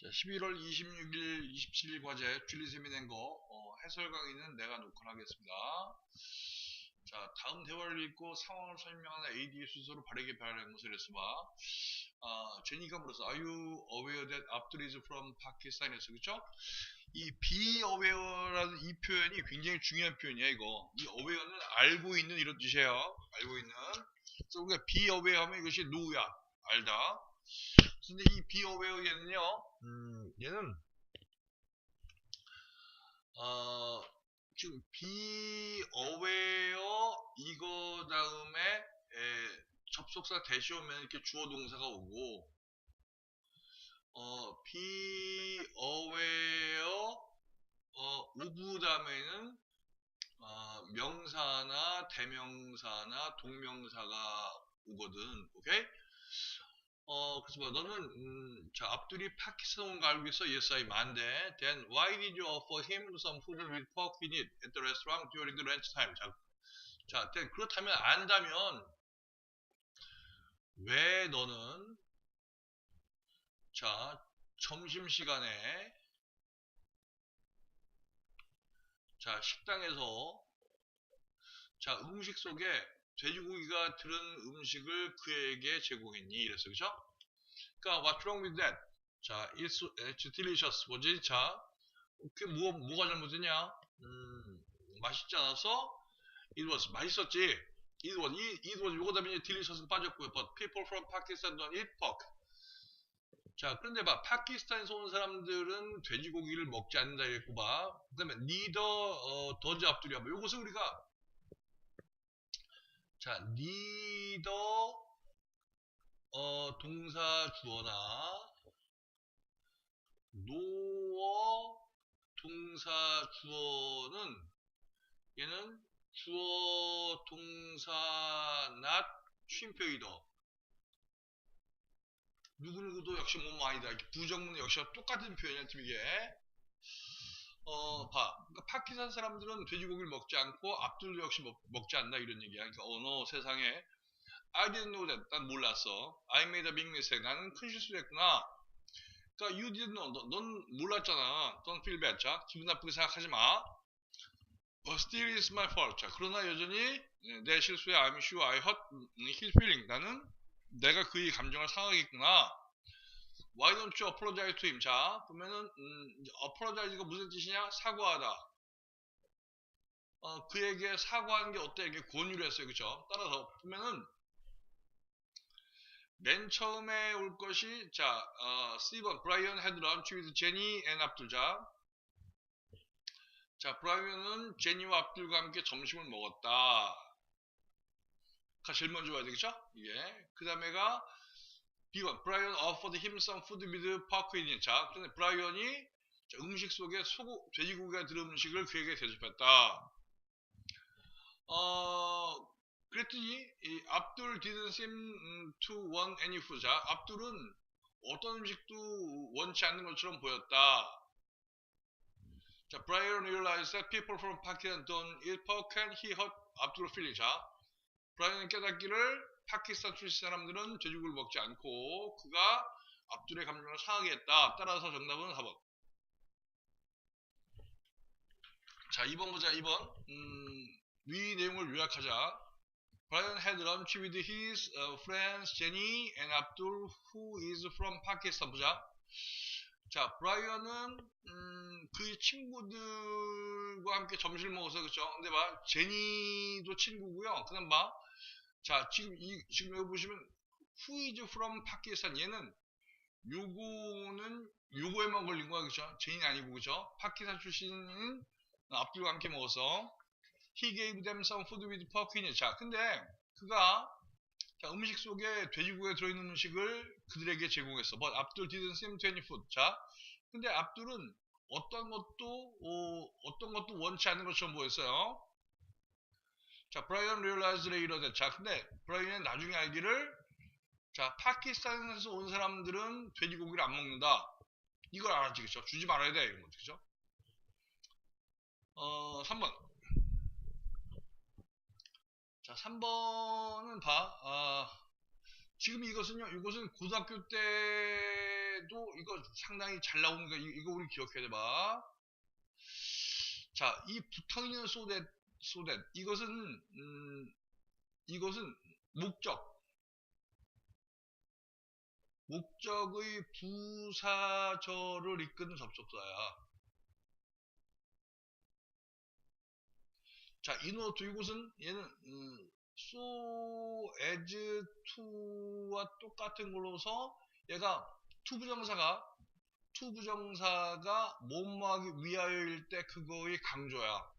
자, 11월 26일, 27일 과제 줄리쌤이 낸 거, 어, 해설 강의는 내가 녹화를 하겠습니다. 자, 다음 대화를 읽고 상황을 설명하는 AD의 순서로 바르게 발하는 것을 해서 봐. 아, 제니가 물었어. Are you aware that Abdul is from Pakistan? 에서 그쵸? 이 be aware라는 이 표현이 굉장히 중요한 표현이야, 이거. 이 aware는 알고 있는 이런 뜻이에요. 알고 있는. 그래서 우리가 be aware 하면 이것이 누구야? 알다. 근데 이 aware 얘는요, 음, 얘는, 어, 지금 aware 이거 다음에 에, 접속사 대시 오면 이렇게 주어 동사가 오고, 어, aware, 어, of 다음에는, 어, 명사나 대명사나 동명사가 오거든. 오케이? 어, 그래서 뭐, 너는, 음, 자, 앞둘이 파키스탄 알고 있어? Yes, I'm 안돼. Then, why did you offer him some food with pork in it at the restaurant during the lunch time? 자, 자, 그렇다면, 안다면, 왜 너는, 자, 점심 시간에, 자, 식당에서, 자, 음식 속에 돼지고기가 들은 음식을 그에게 제공했니? 이랬어, 그죠? 그니까, what's wrong with that? 자, it's, it's delicious. 뭐지? 자, 그, 뭐, 뭐가 잘못했냐? 음, 맛있지 않았어? It was, 맛있었지? It was, it, it was, 요거 다음에 delicious 빠졌고요. But people from Pakistan don't eat pork. 자, 그런데 봐, 파키스탄에서 온 사람들은 돼지고기를 먹지 않는다 이랬고 봐. 그 다음에 neither, 어, does 앞둘이야. 뭐, 요것은 우리가 자, neither 어, 동사 주어나 nor 동사 주어는 얘는 주어 동사 not 쉼표이더 누구누구도 역시 뭐뭐 아니다. 부정문 역시 똑같은 표현이야, 지금 이게. 어, 봐. 그러니까 파키스탄 사람들은 돼지고기를 먹지 않고 앞둘도 역시 먹, 지 않나 이런 얘기야. 그러니까 어너 세상에 I didn't know that. 난 몰랐어. I made a big mistake. 나는 큰 실수를 했구나. 그러니까 you didn't know. 너, 넌 몰랐잖아. Don't feel bad. 자, 기분 나쁘게 생각하지 마. But still is my fault. 자, 그러나 여전히 내 실수에 I'm sure I hurt his feeling. 나는 내가 그의 감정을 상하겠구나. Why don't you apologize to him? 자, 보면은 음, apologize가 무슨 뜻이냐? 사과하다. 어, 그에게 사과하는 게 어때? 이게 권유를 했어요. 그쵸? 따라서 보면은 맨 처음에 올 것이 자, 어, 스티븐, 브라이언 lunch with 제니 앤 압둘. 자, 자, 브라이언은 제니와 압둘과 함께 점심을 먹었다. 가 제일 먼저 와야 되겠죠? 이게. 그 다음에가 B1. 브라이언 offered him some food with pork in. 자, 그런데 브라이언이 자, 음식 속에 소고, 돼지고기가 들은 음식을 그에게 대접했다. 어, 그랬더니 이 압둘 didn't seem to want any food. 자, 압둘은 어떤 음식도 원치 않는 것처럼 보였다. 자, Brian realized that people from Pakistan don't eat pork and he hurt Abdul's feelings. 자, 브라이언이 깨닫기를 파키스탄 출신 사람들은 돼지고기를 먹지 않고 그가 압둘의 감정을 상하게 했다. 따라서 정답은 4번. 자, 2번 보자. 2번. 음, 위 내용을 요약하자. Brian had lunch with his uh, friends Jenny and Abdul who is from Pakistan. 보자. 자, 브라이언은 음, 그 친구들과 함께 점심을 먹어서 그죠? 근데 봐, 제니도 친구고요. 그다음 봐, 자, 지금 이 지금 여기 보시면 who is from Pakistan 얘는 요거는 요거에만 걸린 거야, 그죠? 제니 아니고 그죠? 파키스탄 출신인 압둘과 함께 먹어서 he gave them some food with pork. 자, 근데 그가 자, 음식 속에 돼지고기가 들어있는 음식을 그들에게 제공했어. But Abdul didn't seem to any food. 자, 근데 압둘은 어떤 것도 어, 떤 것도 원치 않는 것처럼 보였어요. 자, 브라이언 later that. 자, 근데 브라이언은 나중에 알기를 자, 파키스탄에서 온 사람들은 돼지고기를 안 먹는다. 이걸 그쵸? 주지 말아야 돼, 이런 거, 그죠? 어, 3번. 자, 3번은 봐. 아, 지금 이것은요, 이것은 고등학교 때도 이거 상당히 잘 나오는 거 이- 이거 우리 기억해야 돼 봐. 자, 이 있는 소댓 소댓 이것은 음, 이것은 목적 목적의 부사절을 이끄는 접속사야. 자, 인어투 이곳은 얘는 음, so as to와 똑같은 걸로서 얘가 to 부정사가 to 부정사가 뭐뭐하기 위하여일 때 그거의 강조야.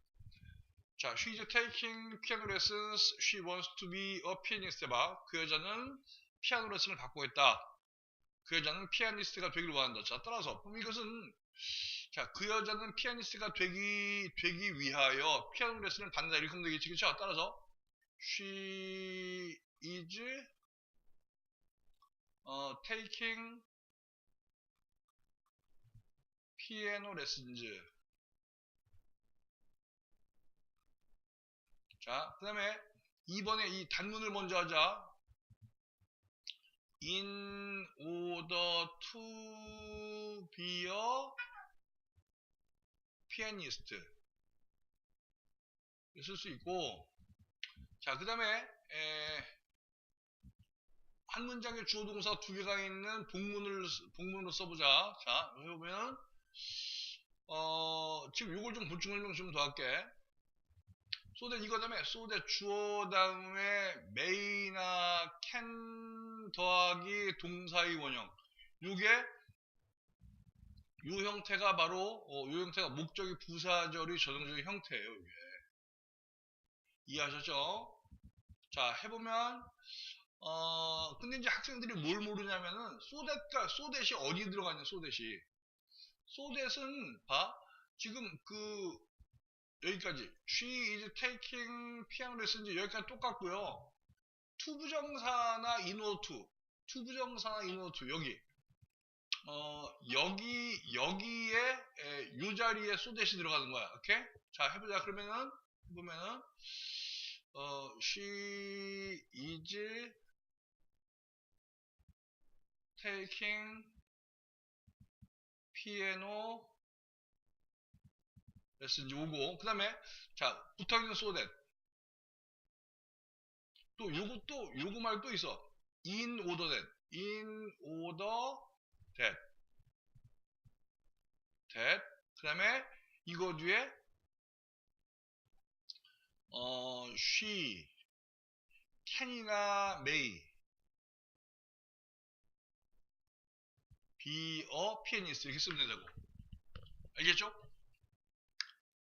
자, she's taking piano lessons. She wants to be a pianist. 해봐. 그 여자는 피아노 레슨을 받고 있다. 그 여자는 피아니스트가 되기를 원한다. 자, 따라서 그럼 이것은 자, 그 여자는 피아니스트가 되기 되기 위하여 피아노 레슨을 받는다. 이렇게 하면 되겠지, 그렇죠? 따라서 she is 어, taking piano lessons. 자, 그 다음에 2번에 이 단문을 먼저 하자. in order to be a pianist. 쓸수 있고, 자, 그 다음에, 한 문장에 주어 동사 두 개가 있는 복문을, 복문으로 써보자. 자, 여기 보면, 어, 지금 요걸 좀 보충 설명 좀 더 할게. 소대 이거 다음에 소대 주어 다음에 메이나 캔 더하기 동사의 원형 요게 요 형태가 바로 어, 요 형태가 목적이 부사절이 저정적인 형태예요 이게. 이해하셨죠? 자 해보면 어 근데 이제 학생들이 뭘 모르냐면은 소댓가 소댓이 어디 들어가냐 소댓이. 소댓은 봐. 지금 그 여기까지. She is taking piano lessons 여기까지 똑같고요. 투부정사나 인오투 투부정사나 인오투 여기 어 여기 여기에 에, 요 자리에 소댓이 들어가는 거야. 오케이? 자 해보자. 그러면은 보면은 어 she is taking piano 레슨지 오고 그 다음에 자 붙어있는 소댓 또 요거 또 요거 말고 또 있어. in order that. in order that that 그 다음에 이거 뒤에 어 she can이나 may. Be a pianist 이렇게 쓰면 된다고. 알겠죠?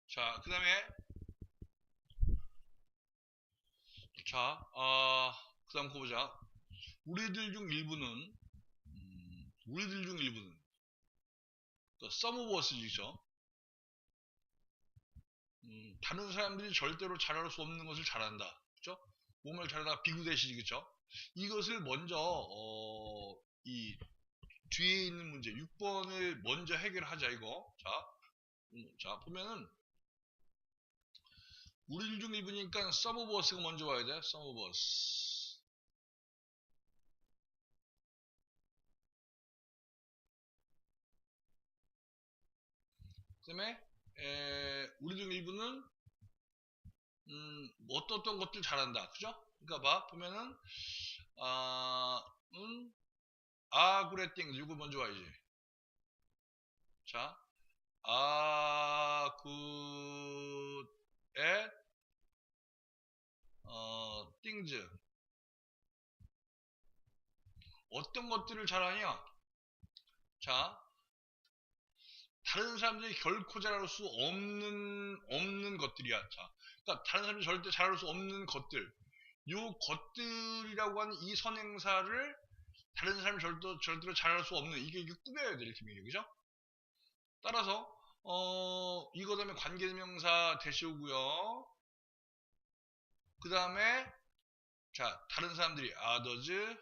자, 그 다음에, 자, 어, 그 다음 거 보자. 우리들 중 일부는, 음, 우리들 중 일부는, 그 us이죠. 음, 다른 사람들이 절대로 잘할 수 없는 것을 잘한다. 그죠? 몸을 잘하다 비교대시지, 그죠? 이것을 먼저, 어, 이, 뒤에 있는 문제, 6번을 먼저 해결하자, 이거. 자, 음, 자, 보면은, 우리들 중 일부니까 us가 먼저 와야 돼. us. 그 다음에 우리 중 일부는 음, 어떤 것들 잘한다. 그죠? 그러니까 봐 보면은 아, 음, 아 그래 띵 이거 먼저 와야지. 자, 아 at 어, things 어떤 것들을 잘하냐? 자, 다른 사람들이 결코 잘할 수 없는 없는 것들이야. 자, 그러니까 다른 사람들이 절대 잘할 수 없는 것들. 요 것들이라고 하는 이 선행사를 다른 사람이 절대 절대로 잘할 수 없는 이게 이게 꾸며야 될 그죠? 따라서 어 이거 다음에 관계대명사 대시오고요. 그 다음에 자 다른 사람들이 others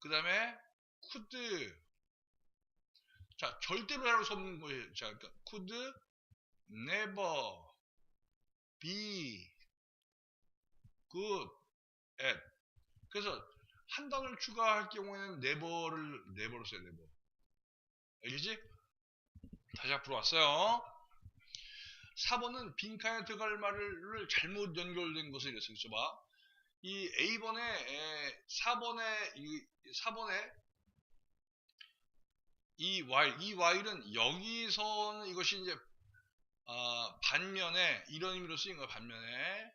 그 다음에 could 자 절대로 할수 없는 거예요 자 그러니까 could never be good at 그래서 한 단어를 추가할 경우에는 never를 never로 써야 never. 알겠지? 다시 앞으로 왔어요. 4번은 빈칸에 들어갈 말을 잘못 연결된 것을 이랬어. 그죠? 봐. 이 A번에, 에, 4번에, 이, 4번에 이 while, 이 while은 여기서는 이것이 이제, 어, 반면에, 이런 의미로 쓰인 거야, 반면에.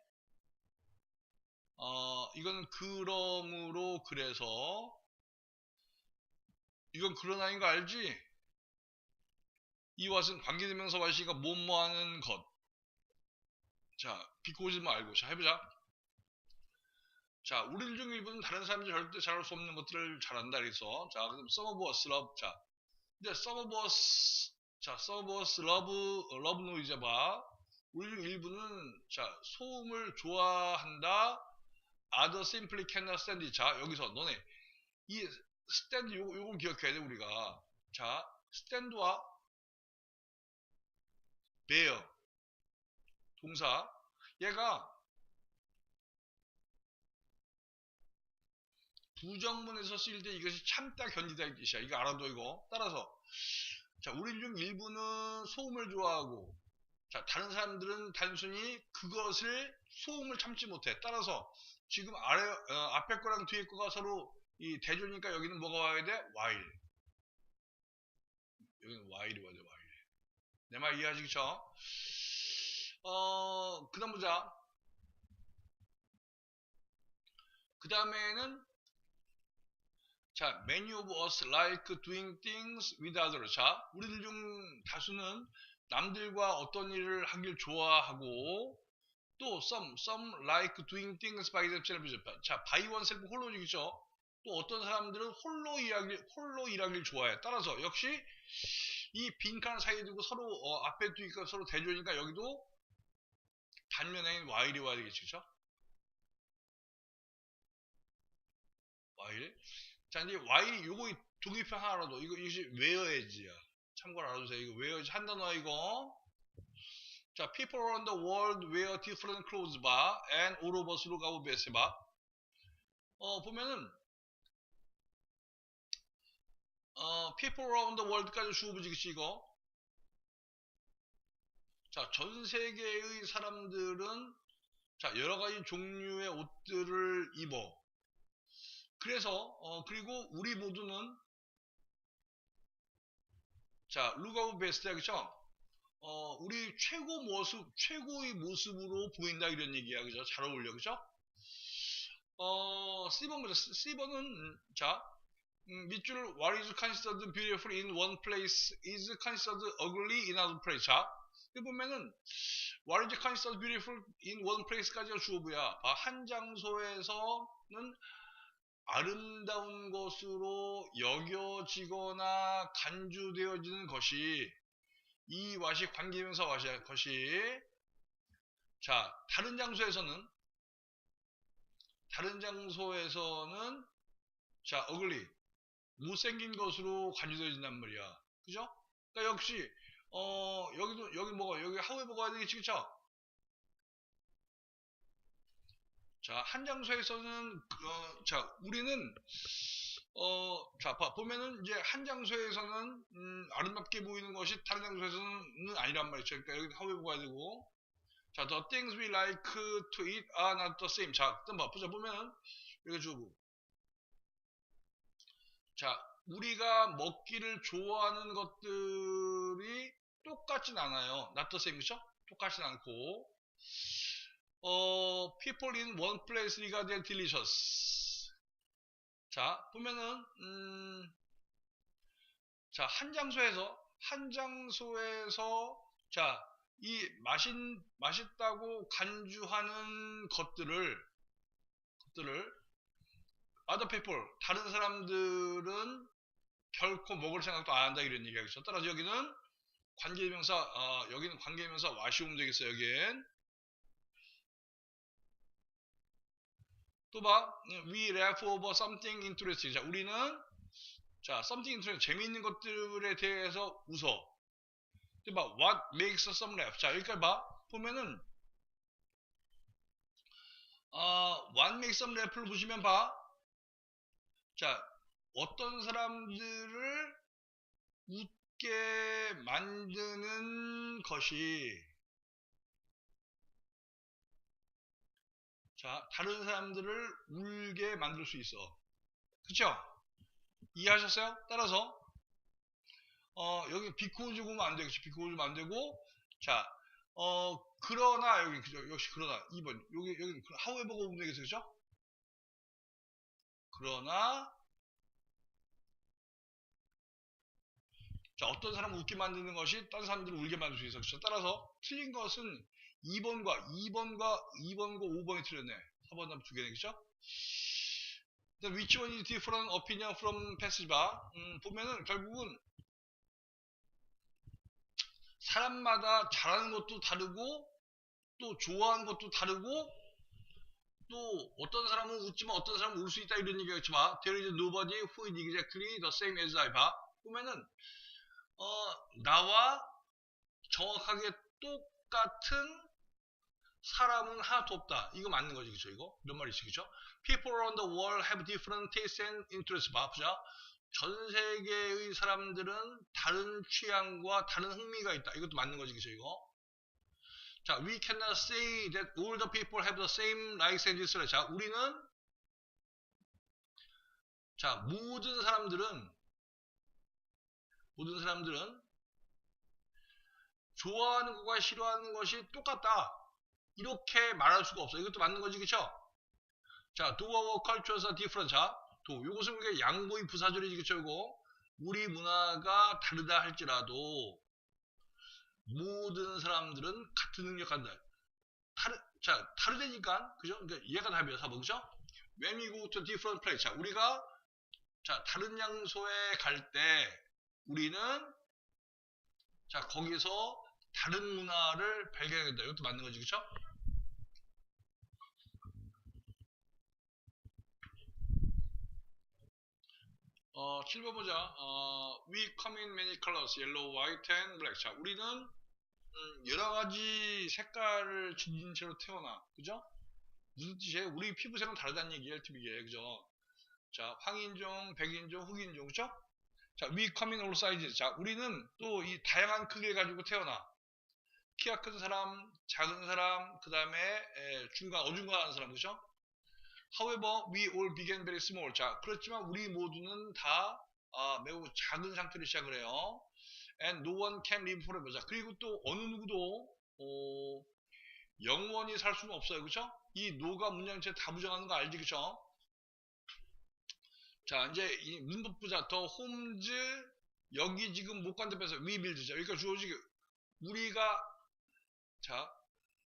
어, 이건 그러므로, 그래서. 이건 그러나인 거 알지? 이 왓은 관계대명사 왓이니까 뭐뭐 하는 것. 자, 비꼬지 말고. 자, 해보자. 자, 우리들 중 일부는 다른 사람들이 절대 잘할 수 없는 것들을 잘한다. 그래서. 자, 그럼 some of us love. 자, 이제 us. 자, us love, love noise 봐. 우리 중 일부는, 자, 소음을 좋아한다. other simply cannot stand it. 자, 여기서 너네. 이 stand, 요, 요걸 기억해야 돼, 우리가. 자, stand와 bear 동사 얘가 부정문에서 쓰일 때 이것이 참다 견디다 이 뜻이야 이거 알아도 이거 따라서 자 우리 중 일부는 소음을 좋아하고 자 다른 사람들은 단순히 그것을 소음을 참지 못해 따라서 지금 아래 어, 앞에 거랑 뒤에 거가 서로 이 대조니까 여기는 뭐가 와야 돼? while 여기는 while이 와야 돼 while 내 말 이해하시 그쵸? 어, 그 다음 보자. 그 다음에는 자, many of us like doing things with others. 자, 우리들 중 다수는 남들과 어떤 일을 하길 좋아하고 또 some, some like doing things by themselves. 자, by oneself 홀로직이죠. 또 어떤 사람들은 홀로 일하길, 홀로 일하길 좋아해. 따라서 역시 이 빈칸 사이에 두고 서로 어, 앞에 두니까 서로 대조니까 여기도 단면에 와일이 와야 되겠죠. 와일. 자, 이제 와일이 요거 종이표 하나라도 이거 이것이 웨어에지야. 참고로 알아두세요. 이거 웨어에지 한 단어 이거. 자, people around the world wear different clothes 봐. and all of us look our best 봐. 어, 보면은 어, people around the world까지 주어부지겠지 이거. 자, 전 세계의 사람들은 자, 여러 가지 종류의 옷들을 입어. 그래서 어, 그리고 우리 모두는 자, 루가우 베스트야 그쵸? 어, 우리 최고 모습, 최고의 모습으로 보인다 이런 얘기야 그죠? 잘 어울려 그죠? 어, C번 보자. C번은 자, 음, 밑줄 what is considered beautiful in one place is considered ugly in another place. 자, 여기 보면은 what is considered beautiful in one place까지가 주어부야. 아, 한 장소에서는 아름다운 것으로 여겨지거나 간주되어지는 것이 이 와시 관계명사 와시 것이 자 다른 장소에서는 다른 장소에서는 자 어글리 못생긴 것으로 간주되어진단 말이야 그죠? 그러니까 역시 어 여기도 여기 뭐가 여기 하우에 뭐가 되겠지 그쵸? 자, 한 장소에서는, 어, 자, 우리는, 어, 자, 봐, 보면은, 이제, 한 장소에서는, 음, 아름답게 보이는 것이 다른 장소에서는 아니란 말이죠. 그러니까 여기 하위 보아야 되고. 자, the things we like to eat are not the same. 자, 일단 봐, 보자, 보면은, 여기 주고. 자, 우리가 먹기를 좋아하는 것들이 똑같진 않아요. not the same, 그쵸? 똑같진 않고. 어, people in one place regarded delicious. 자, 보면은, 음, 자, 한 장소에서, 한 장소에서, 자, 이 맛있, 맛있다고 간주하는 것들을, 것들을, other people, 다른 사람들은 결코 먹을 생각도 안 한다, 이런 얘기하겠죠. 따라서 여기는 관계명사, 어, 여기는 관계명사 와시오면 되겠어요, 여긴. 또 봐. We laugh over something interesting. 자, 우리는 자, something interesting. 재미있는 것들에 대해서 웃어. 또 봐. What makes some laugh? 자, 여기까지 봐. 보면은 어, what makes some laugh를 보시면 봐. 자, 어떤 사람들을 웃게 만드는 것이 자, 다른 사람들을 울게 만들 수 있어. 그쵸? 이해하셨어요? 따라서 어, 여기 비코즈 보면 안 되겠지. 비코즈 보면 안 되고 자, 어, 그러나 여기 그죠? 역시 그러나 2번. 여기 여기 하우에버가 보면 되겠어. 그죠? 그러나 자, 어떤 사람을 웃게 만드는 것이 다른 사람들을 울게 만들 수 있어. 그렇죠? 따라서 틀린 것은 2번과 2번과 2번과 5번이 틀렸네. 4번 답 두 개네. 그죠? The which one is different opinion from passage bar? 음, 보면은 결국은 사람마다 잘하는 것도 다르고 또 좋아하는 것도 다르고 또 어떤 사람은 웃지만 어떤 사람은 울 수 있다 이런 봐. There is nobody who is exactly the same as I 봐. 보면은 어, 나와 정확하게 똑같은 사람은 하나도 없다. 이거 맞는 거지, 그죠? 이거? 이런 말이지, 그죠? People around the world have different tastes and interests. 봐, 보자. 전 세계의 사람들은 다른 취향과 다른 흥미가 있다. 이것도 맞는 거지, 그죠? 이거? 자, we cannot say that all the people have the same likes and dislikes. 자, 우리는 자, 모든 사람들은 모든 사람들은 좋아하는 것과 싫어하는 것이 똑같다. 이렇게 말할 수가 없어. 이것도 맞는 거지, 그쵸? 자, do our cultures different. 자, 도. 요것은 그게 양보의 부사절이지, 그쵸? 이거. 우리 문화가 다르다 할지라도 모든 사람들은 같은 능력한다. 다르, 자, 다르다니까, 그죠? 그러니까 얘가 답이야, 4번, 그죠? When we go to different place. 자, 우리가, 자, 다른 장소에 갈 때, 우리는, 자, 거기서 다른 문화를 발견하게 된다. 이것도 맞는 거지, 그쵸? 어, 7번 보자. 어, we come in many colors, yellow, white, and black. 자, 우리는 음, 여러 가지 색깔을 지닌 채로 태어나. 그죠? 무슨 뜻이에요? 우리 피부색은 다르다는 얘기예요, TV에. 그죠? 자, 황인종, 백인종, 흑인종. 그죠? 자, we come in all sizes. 자, 우리는 또 이 다양한 크기를 가지고 태어나. 키가 큰 사람, 작은 사람, 그 다음에 중간, 어중간한 사람. 그죠? However, we all began very small. 자, 그렇지만 우리 모두는 다 아, 매우 작은 상태로 시작을 해요. And no one can live forever. 자, 그리고 또 어느 누구도 어, 영원히 살 수는 없어요. 그쵸? 이 노가 문장체 다 부정하는 거 알지? 그쵸? 자, 이제 이 문법 부자 더 홈즈 여기 지금 못간접해서 위빌드죠. 그러니까 주어지게 우리가 자,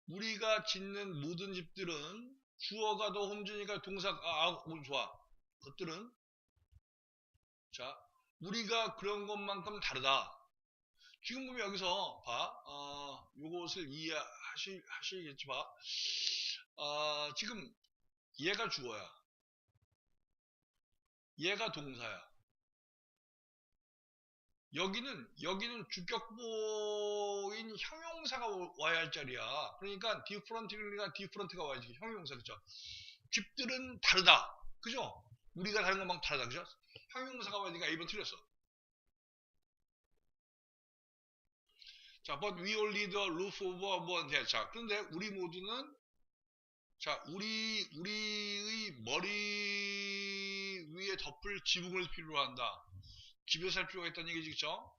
우리가 짓는 모든 집들은 주어가 더 홈즈니까 동사가 아, 아 좋아. 것들은 자 우리가 그런 것만큼 다르다. 지금 보면 여기서 봐. 어, 요것을 이해하시, 하시겠지 봐. 어, 지금 얘가 주어야. 얘가 동사야. 여기는 여기는 주격보인 형용사가 와야 할 자리야. 그러니까 디프런트가 디프런트가 와야지 형용사 그죠? 집들은 다르다. 그죠? 우리가 다른 것만 다르다. 그죠? 형용사가 와야니까 1번 틀렸어. 자, but we all need a roof over one head. 자, 그런데 우리 모두는 자, 우리 우리의 머리 위에 덮을 지붕을 필요로 한다. 집에 살 필요가 있다는 얘기죠.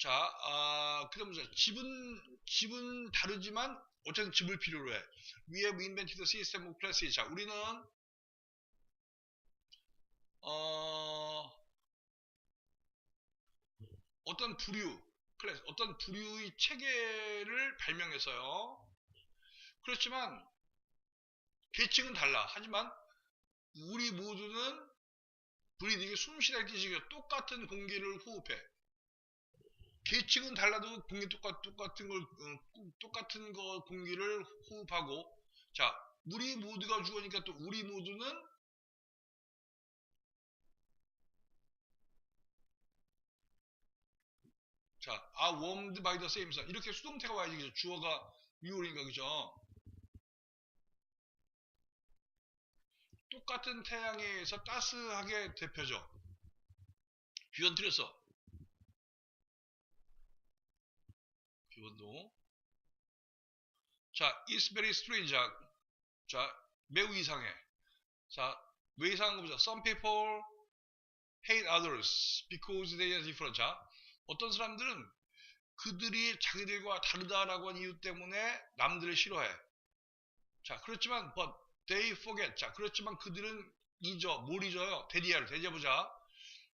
자, 아, 그에 집은, 집은 다르지만, 어쨌든 집을 필요로 해. We have invented a system of classes. 자, 우리는, 어, 어떤 부류, 클래스, 어떤 부류의 체계를 발명했어요. 그렇지만, 계층은 달라. 하지만, 우리 모두는 브리딩이 숨쉬는 뜻이죠. 똑같은 공기를 호흡해. 계층은 달라도 공기 똑같, 똑같은 걸, 어, 똑같은 거 공기를 호흡하고, 자, 우리 모두가 죽으니까 또 우리 모두는 자, are warmed by the same. 이렇게 수동태가 와야지, 그죠? 주어가 위올인가, 그죠? 똑같은 태양에 의해서 따스하게 대표죠. 비원 틀렸어. 비원도. 자, it's very strange. 자, 자, 매우 이상해. 자, 왜 이상한 겁니다. Some people hate others because they are different. 자, 어떤 사람들은 그들이 자기들과 다르다라고 하는 이유 때문에 남들을 싫어해. 자, 그렇지만 but they forget. 자, 그렇지만 그들은 잊어. 뭘 잊어요? 대리야를 대리해보자.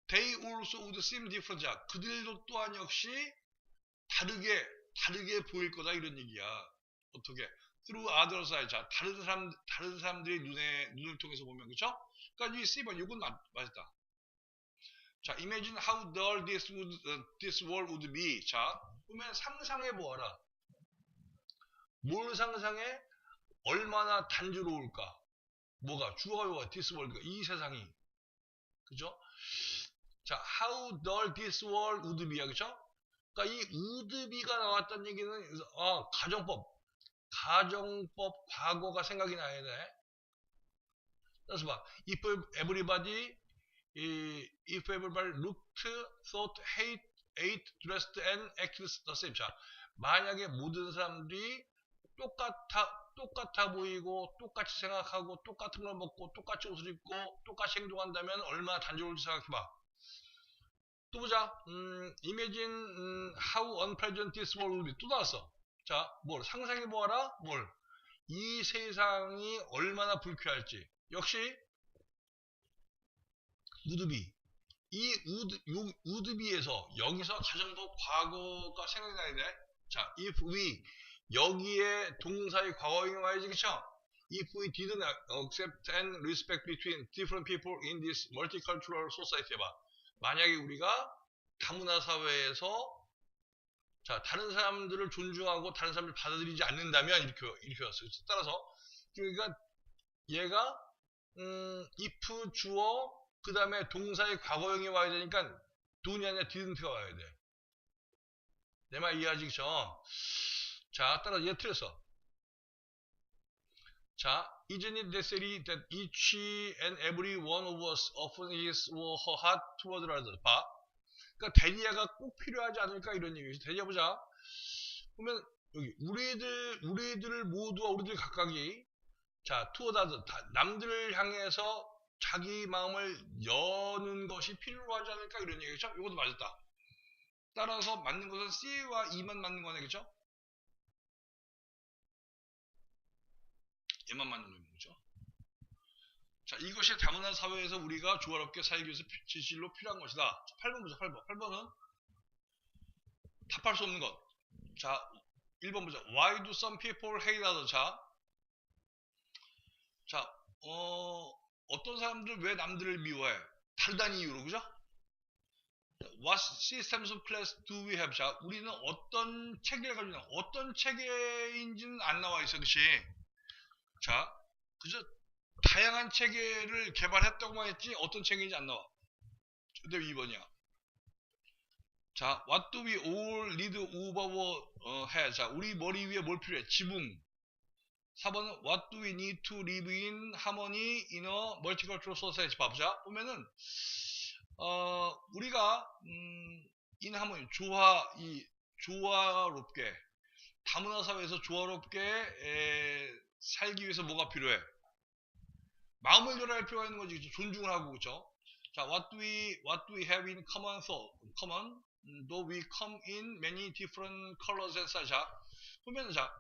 They also would seem different. 자, 그들도 또한 역시 다르게 다르게 보일 거다 이런 얘기야. 어떻게? through other side. 자, 다른 사람 다른 사람들의 눈에 눈을 통해서 보면 그렇죠? 그러니까 이 C번 맞, 맞았다. 자, imagine how dull this would this world would be. 자, 보면 상상해 보아라. 뭘 상상해? 얼마나 단조로울까? 뭐가 주어가 요가 this world 이 세상이 그죠? 자, how dull this world would be야 그죠? 그러니까 이 would be가 나왔다는 얘기는 아, 가정법 가정법 과거가 생각이 나야 돼. 그래서 봐. If everybody if everybody looked, thought, hate, ate, dressed and acted the same. 자, 만약에 모든 사람들이 똑같아 똑같아 보이고 똑같이 생각하고 똑같은 걸 먹고 똑같이 옷을 입고 똑같이 행동한다면 얼마나 단조로울지 생각해봐. 또 보자. 음, imagine 음, how unpleasant this world will be. 또 나왔어. 자, 뭘 상상해 보아라. 뭘? 이 세상이 얼마나 불쾌할지. 역시 우드비. 이 우드, 요, 우드비에서 여기서 가정법 과거가 생각이 나야 돼. 자, if we 여기에 동사의 과거형이 와야지 그쵸? If we didn't accept and respect between different people in this multicultural society 봐. 만약에 우리가 다문화 사회에서 자 다른 사람들을 존중하고 다른 사람을 받아들이지 않는다면 이렇게 이렇게 왔어요. 따라서 그러니까 얘가 음, if 주어 그 다음에 동사의 과거형이 와야 되니까 돈이 아니라 didn't가 와야 돼. 내 말 이해하지 그쵸? 자얘 틀렸어. 자, isn't it necessary that each and every one of us often is or her heart toward others? 봐. 그러니까 대리아가 꼭 필요하지 않을까 이런 얘기죠. 대리아 보자. 보면 여기 우리들 우리들 모두와 우리들 각각이 자 투어다드 남들을 향해서 자기 마음을 여는 것이 필요하지 않을까 이런 얘기죠. 이것도 맞았다. 따라서 맞는 것은 C와 E만 맞는 거네, 그죠? 얘만 맞는 거죠. 자, 이것이 다문화 사회에서 우리가 조화롭게 살기 위해서 지실로 필요한 것이다. 자, 8번 보자, 8번. 8번은 답할 수 없는 것. 자, 1번 보자. Why do some people hate others? 자, 자, 어, 어떤 사람들은 왜 남들을 미워해? 다르다는 이유로, 그죠? What systems of class do we have? 자, 우리는 어떤 체계를 가지고 있나? 어떤 체계인지는 안 나와 있어, 그치? 자, 그저 다양한 체계를 개발했다고만 했지 어떤 체계인지 안 나와. 근데 2번이야. 자, what do we all need over 어? 자, 우리 머리 위에 뭘 필요해? 지붕. 4번은 what do we need to live in harmony in a multicultural society? 봐보자. 보면은 어, 우리가 음, in harmony 조화 이 조화롭게 다문화 사회에서 조화롭게 에, 살기 위해서 뭐가 필요해? 마음을 열어야 필요가 있는 거지. 존중을 하고 그죠? 자, what do we what do we have in common? So, common. Though we come in many different colors and size. 자, 보면 자,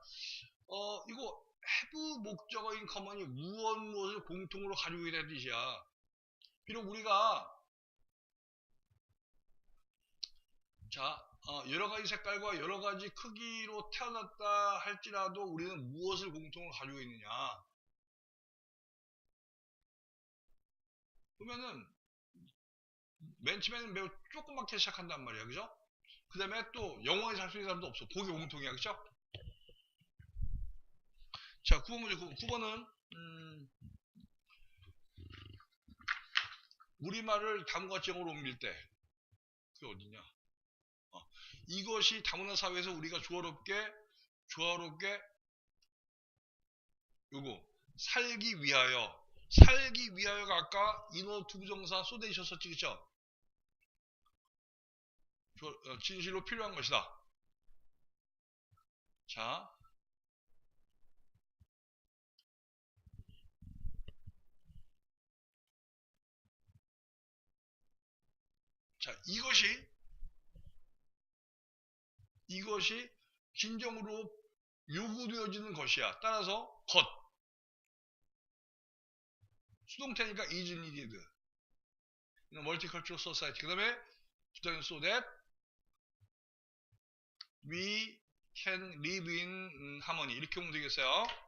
어 이거 have 목적어인 common이 무엇 무엇을 공통으로 가지고 있다는 뜻이야. 비록 우리가 자, 어, 여러 가지 색깔과 여러 가지 크기로 태어났다 할지라도 우리는 무엇을 공통으로 가지고 있느냐? 보면은 맨 처음에는 매우 조그맣게 시작한단 말이야, 그죠? 그 다음에 또살수 있는 사람도 없어. 그게 공통이야, 그죠? 자, 9번 문제, 9번. 9번은, 음, 우리말을 다문과 영어로 옮길 때, 그게 어디냐? 어, 이것이 다문화 사회에서 우리가 조화롭게, 조화롭게, 요거, 살기 위하여, 살기 위하여가 아까 인어 투부정사 쏟에 있었었지 그쵸? 조- 어, 진실로 필요한 것이다. 자, 자 이것이 이것이 진정으로 요구되어지는 것이야. 따라서 것 수동태니까 is needed. multicultural society. 그 다음에 부정은 so that we can live in harmony. 이렇게 보면 되겠어요.